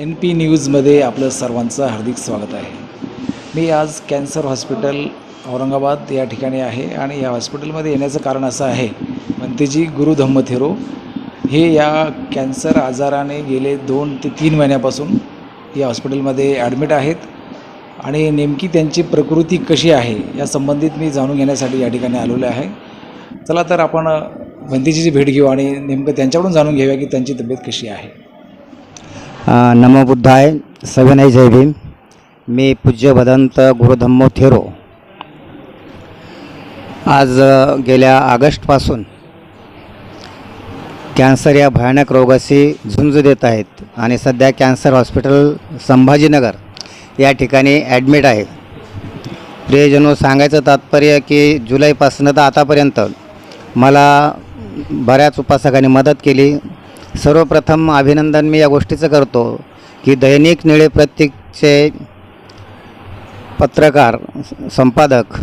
N P न्यूजमध्ये आपलं सर्वांचं हार्दिक स्वागत आहे. मी आज कॅन्सर हॉस्पिटल औरंगाबाद या ठिकाणी आहे आणि या हॉस्पिटलमध्ये येण्याचं कारण असं आहे भंतेजी गुरु धम्मथेरो हे या कॅन्सर आजाराने गेले दोन ते तीन महिन्यापासून या हॉस्पिटलमध्ये ॲडमिट आहेत आणि नेमकी त्यांची प्रकृती कशी आहे या संबंधित मी जाणून घेण्यासाठी या ठिकाणी आलेलो आहे. चला तर आपण भंतीजीची भेट घेऊ आणि नेमकं त्यांच्याकडून जाणून घेऊया की त्यांची तब्येत कशी आहे. नमो बुद्धाय सविनय जय भीम मी पूज्य भदंत गुरुधम्मो थेरो आज गेल्या ऑगस्टपासून कॅन्सर या भयानक रोगाशी झुंज देत आहेत आणि सध्या कॅन्सर हॉस्पिटल संभाजीनगर या ठिकाणी ॲडमिट आहे प्रियजनो सांगायचं तात्पर्य की जुलैपासून तर आतापर्यंत मला बऱ्याच उपासकांनी मदत केली सर्वप्रथम अभिनंदन मी या गोष्टीचं करतो की दैनिक निळे प्रत्येकचे पत्रकार संपादक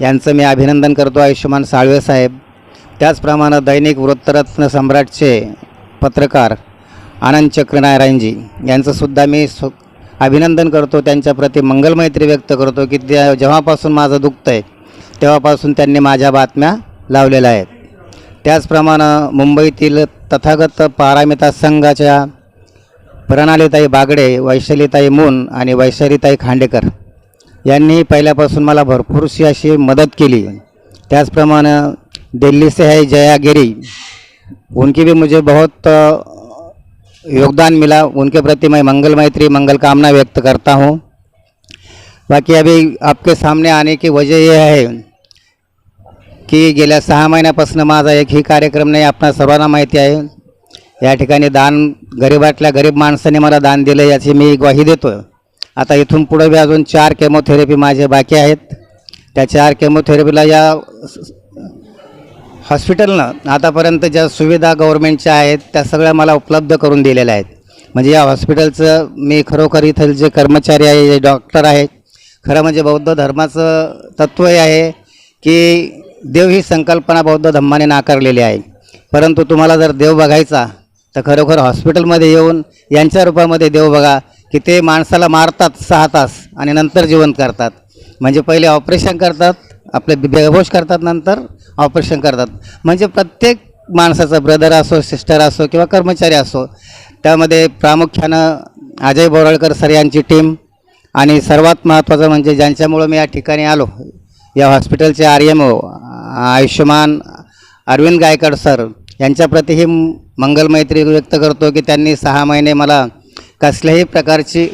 यांचं मी अभिनंदन करतो आयुष्यमान साळवे साहेब. त्याचप्रमाणे दैनिक वृत्तरत्न सम्राटचे पत्रकार आनंद चक्रनारायणजी यांचंसुद्धा मी सु अभिनंदन करतो. त्यांच्याप्रती मंगलमैत्री व्यक्त करतो की त्या जेव्हापासून माझं दुखतं आहे तेव्हापासून त्यांनी माझ्या बातम्या लावलेल्या आहेत. त्याचप्रमाणे मुंबईतील तथागत पारामिता संघाच्या प्रणालीताई बागडे वैशालीताई मुन आणि वैशालीताई खांडेकर यांनी पहिल्यापासून मला भरपूरशी अशी मदत केली. त्याचप्रमाणे दिल्ली से है जया गिरी उनकी भी मुझे बहुत योगदान मिला. उनके प्रति मैं मंगल मैत्री मंगल कामना व्यक्त करता हूँ। बाकी अभी आपके सामने आने की वजह यह है की गेल्या सहा महिन्यापासून माझा एक ही कार्यक्रम नाही आपणा सर्वांना माहिती आहे. या ठिकाणी दान गरीबातल्या गरीब माणसाने मला दान दिलं याची मी ग्वाही देतो आता इथून पुढे बी अजून चार केमोथेरपी माझे बाकी आहेत. त्या चार केमोथेरपीला या हॉस्पिटलनं आतापर्यंत ज्या सुविधा गव्हर्मेंटच्या आहेत त्या सगळ्या मला उपलब्ध करून दिलेल्या आहेत. म्हणजे या हॉस्पिटलचं मी खरोखर इथं जे कर्मचारी आहे जे डॉक्टर आहेत खरं म्हणजे बौद्ध धर्माचं तत्त्व हे आहे की देव ही संकल्पना बौद्ध धम्माने नाकारलेली आहे. परंतु तुम्हाला जर देव बघायचा तर खरोखर हॉस्पिटलमध्ये येऊन यांच्या रूपामध्ये देव बघा की ते माणसाला मारतात सहा तास आणि नंतर जिवंत करतात. म्हणजे पहिले ऑपरेशन करतात आपले बेहोश करतात नंतर ऑपरेशन करतात. म्हणजे प्रत्येक माणसाचा ब्रदर असो सिस्टर असो किंवा कर्मचारी असो त्यामध्ये प्रामुख्यानं अजय बोराळकर सर यांची टीम आणि सर्वात महत्त्वाचं म्हणजे ज्यांच्यामुळं मी या ठिकाणी आलो या हॉस्पिटलचे आर एम ओ आयुष्यमान अरविंद गायकड सर यांच्याप्रतीही मंगलमैत्री व्यक्त करतो की त्यांनी सहा महिने मला कसल्याही प्रकारची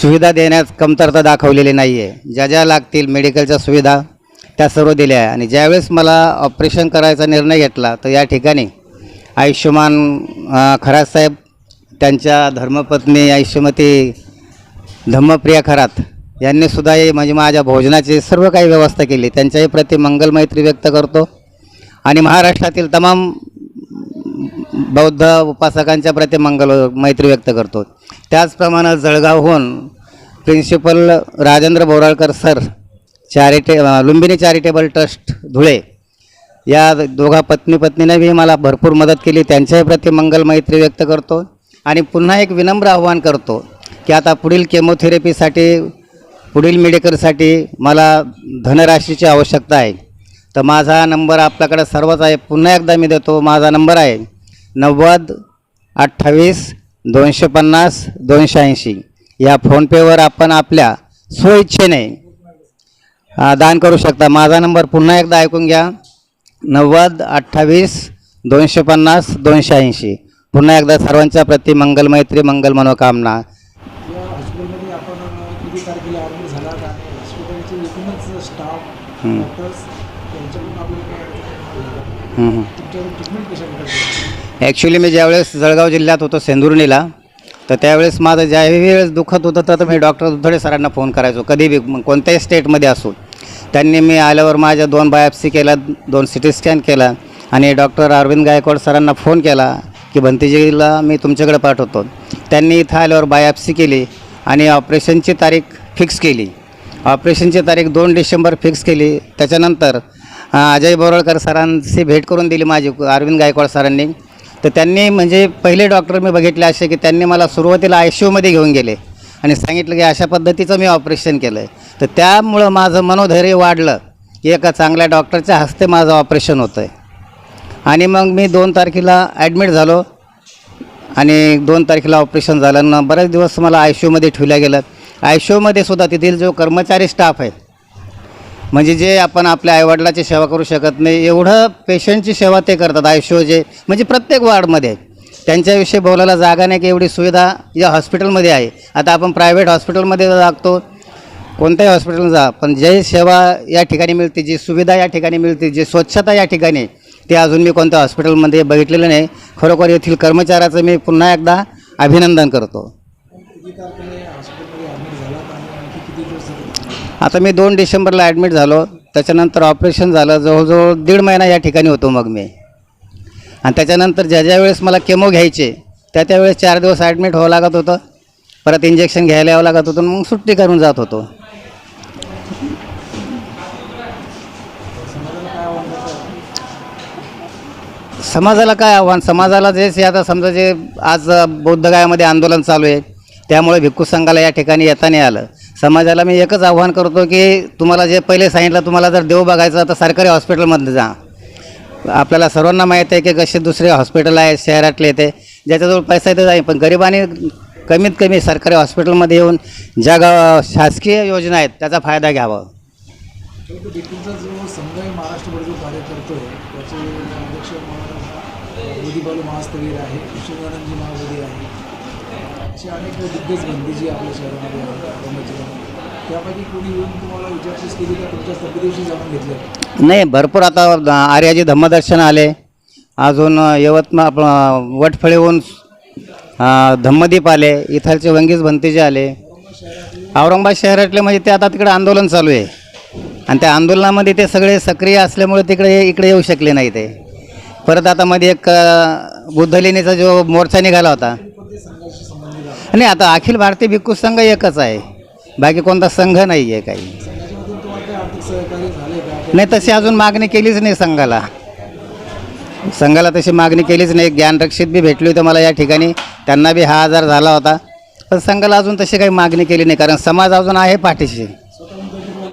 सुविधा देण्यात कमतरता दाखवलेली नाही आहे ज्या ज्या लागतील मेडिकलच्या सुविधा त्या सर्व दिल्या आहे. आणि ज्यावेळेस मला ऑपरेशन करायचा निर्णय घेतला तर या ठिकाणी आयुष्यमान खरात साहेब त्यांच्या धर्मपत्नी आयुष्यमती धम्मप्रिया खरात यांनीसुद्धा हे म्हणजे माझ्या भोजनाची सर्व काही व्यवस्था केली. त्यांच्याही प्रति मंगलमैत्री व्यक्त करतो. आणि महाराष्ट्रातील तमाम बौद्ध उपासकांच्या प्रति मंगल मैत्री व्यक्त करतो. त्याचप्रमाणे जळगावहून principal Rajendra Boralkar sir चॅरिटे Lumbini charitable trust Dhule या दोघा पत्नी पत्नीनेही मला भरपूर मदत केली. त्यांच्याही प्रति मंगल मैत्री व्यक्त करतो. आणि पुन्हा एक विनम्र आव्हान करतो की आता पुढील केमोथेरपीसाठी पुढील मेडिकलसाठी मला धनराशीची आवश्यकता आहे. तर माझा नंबर आपल्याकडे सर्वच आहे. पुन्हा एकदा मी देतो. माझा नंबर आहे नव्वद अठ्ठावीस दोनशे पन्नास दोनशे ऐंशी. या फोनपेवर आपण आपल्या स्वइच्छेने दान करू शकता. माझा नंबर पुन्हा एकदा ऐकून घ्या. नव्वद अठ्ठावीस दोनशे पन्नास दोनशे ऐंशी. पुन्हा एकदा सर्वांच्या प्रति मंगल मैत्री मंगल मनोकामना या हॉस्पिटलमध्ये आपण किती तारखेला ॲडमिट झाला आणि हॉस्पिटलचे एकूणच स्टाफ हं. डॉक्टर्स यांच्याकडून आपल्याला काय अडचण नाही. हं, हं. तुमच्याकडून ट्रीटमेंट कशा प्रकारे ॲक्च्युली मी ज्यावेळेस जळगाव जिल्ह्यात होतो सेंदुर्णीला तर त्यावेळेस माझं ज्याही वेळेस दुखत होतं तर मी डॉक्टर दुधडे सरांना फोन करायचो. कधी बी कोणत्याही स्टेटमध्ये असो. त्यांनी मी आल्यावर माझ्या दोन बायोप्सी केल्या दोन सी टी स्कॅन केला आणि डॉक्टर अरविंद गायकवाड सरांना फोन केला की भंतीजीला मी तुमच्याकडे पाठवतो. त्यांनी इथं आल्यावर बायोप्सी केली आणि ऑपरेशनची तारीख फिक्स केली. ऑपरेशनची तारीख दोन डिसेंबर फिक्स केली. त्याच्यानंतर अजय बोरळकर सरांची भेट करून दिली माझी अरविंद गायकवाड सरांनी. तर त्यांनी म्हणजे पहिले डॉक्टर मी बघितले असे की त्यांनी मला सुरुवातीला आय सी यूमध्ये घेऊन गेले आणि सांगितलं की अशा पद्धतीचं मी ऑपरेशन केलं आहे तर त्यामुळं माझं मनोधैर्य वाढलं. की एका चांगल्या डॉक्टरच्या हस्ते माझं ऑपरेशन होतं आहे आणि मग मी दोन तारखेला ॲडमिट झालो. आणि दोन तारखेला ऑपरेशन झालं. न बरेच दिवस मला आय सी यूमध्ये ठेवल्या गेलं. आय सी सुद्धा तेथील जो कर्मचारी स्टाफ आहे म्हणजे जे आपण आपल्या आईवडिलाची सेवा करू शकत नाही एवढं पेशंटची सेवा ते करतात आय सी जे म्हणजे प्रत्येक वार्डमध्ये. त्यांच्याविषयी बोलायला जागा नाही की एवढी सुविधा या हॉस्पिटलमध्ये आहे. आता आपण प्रायव्हेट हॉस्पिटलमध्ये लागतो कोणत्याही हॉस्पिटल जा पण जे सेवा या ठिकाणी मिळते जी सुविधा या ठिकाणी मिळते जी स्वच्छता या ठिकाणी ते अजून मी कोणत्या हॉस्पिटलमध्ये बघितलेलं नाही. खरोखर येथील कर्मचाऱ्याचं मी पुन्हा एकदा अभिनंदन करतो किती तारखेला हॉस्पिटलमध्ये ॲडमिट झालात आणि आणखी किती दिवस झाले? आता मी दोन डिसेंबरला ॲडमिट झालो. त्याच्यानंतर ऑपरेशन झालं. जवळजवळ दीड महिना या ठिकाणी होतो मग मी. आणि त्याच्यानंतर ज्या ज्या वेळेस मला केमो घ्यायचे त्या त्यावेळेस चार दिवस ॲडमिट व्हावं लागत होतं. परत इंजेक्शन घ्यायला यावं लागत होतं. मग सुट्टी करून जात होतो. समाजाला काय आव्हान? समाजाला जे आता समजा जे आज बौद्धगायामध्ये आंदोलन चालू आहे त्यामुळे भिक्खू संघाला या ठिकाणी येता नाही आलं. समाजाला मी एकच आव्हान करतो की तुम्हाला जे पहिले सांगितलं तुम्हाला जर देव बघायचं तर सरकारी हॉस्पिटलमध्ये जा. आपल्याला सर्वांना माहीत आहे की कसे दुसरे हॉस्पिटल आहे शहरातले ते ज्याच्याजवळ पैसा येते जाईल. पण गरिबाने कमीत कमी सरकारी हॉस्पिटलमध्ये येऊन ज्या गाव शासकीय योजना आहेत त्याचा फायदा घ्यावा. आहे महाराष्ट्रभर जो आहे. असे अनेक दिग्गज गांधीजी आपल्या शहरामध्ये आहेत त्यापैकी कोणी येऊन तुम्हाला विचारपूस केली का? तुमच्या जाणून घेतलं. नाही भरपूर आता आर्याजी धम्मदर्शन आले. अजून यवतमाळ आपण वटफळेहून धम्मदीप आले. इथलचे वंगीज भंतीजे आले. औरंगाबाद शहरातले म्हणजे ते आता तिकडे आंदोलन चालू आहे. आणि त्या आंदोलनामध्ये ते सगळे सक्रिय असल्यामुळे तिकडे इकडे येऊ शकले नाही ते. परत आता मध्ये एक बुद्धलेणीचा जो मोर्चा निघाला होता. नाही आता अखिल भारतीय भिक्खू संघ एकच आहे. बाकी कोणता संघ नाही आहे काही. नाही तशी अजून मागणी केलीच नाही संघाला. संघाला तशी मागणी केलीच नाही. ज्ञानरक्षित बी भेटली होती मला या ठिकाणी. त्यांना बी हा आजार झाला होता. पण संघाला अजून तशी काही मागणी केली नाही कारण समाज अजून आहे पाठीशी.